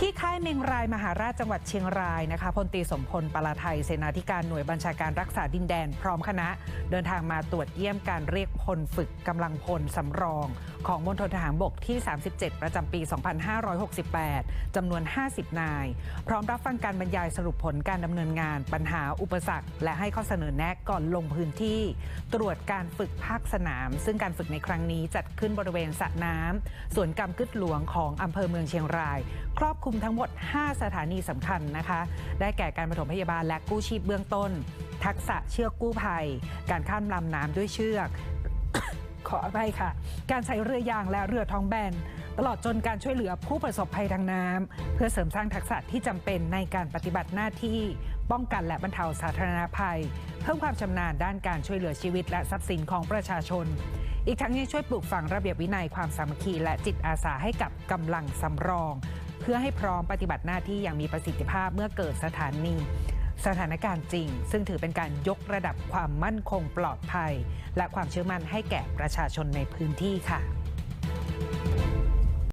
ที่ ค่ายเมงรายมหาราชจังหวัดเชียงรายนะคะพลตีสมพลปลาไทยเสนาธิการหน่วยบัญชาการรักษาดินแดน พร้อมคณะ เดินทางมาตรวจเยี่ยมการเรียกพลฝึกกำลังพลสำรอง ของมณฑลทหารบกที่ 37 ประจำปี 2568จำนวน 50 นาย พร้อมรับฟังการบรรยายสรุปผลการดำเนินงาน ปัญหาอุปสรรค และให้ข้อเสนอแนะก่อนลงพื้นที่ ตรวจการฝึกภาคสนาม ซึ่งการฝึกในครั้งนี้จัดขึ้นบริเวณสระน้ำสวนกำกึดหลวงของอำเภอเมืองเชียงราย ครอบคลุมทั้งหมด 5 สถานีสำคัญนะคะ ได้แก่การปฐมพยาบาลและกู้ชีพเบื้องต้น ทักษะเชือกกู้ภัย การข้ามลำน้ำด้วยเชือก ขออภัยค่ะ การใช้เรือยางและเรือท้องแบนตลอดจนการช่วยเหลือผู้ประสบภัยทางน้ำเพื่อเสริมสร้างทักษะที่จำเป็นในการปฏิบัติหน้าที่ ป้องกันและบรรเทาสาธารณภัย เพิ่มความชำนาญด้านการช่วยเหลือชีวิตและทรัพย์สินของประชาชน อีกทั้งยังช่วยปลูกฝังระเบียบวินัยความสามัคคีและจิตอาสาให้กับกำลังสำรอง พื่อให้พร้อมปฏิบัติหน้าที่อย่างมีประสิทธิภาพเมื่อเกิดสถานีสถานการณ์จริง ซึ่งถือเป็นการยกระดับความมั่นคงปลอดภัย และความเชื่อมั่นให้แก่ประชาชนในพื้นที่ค่ะ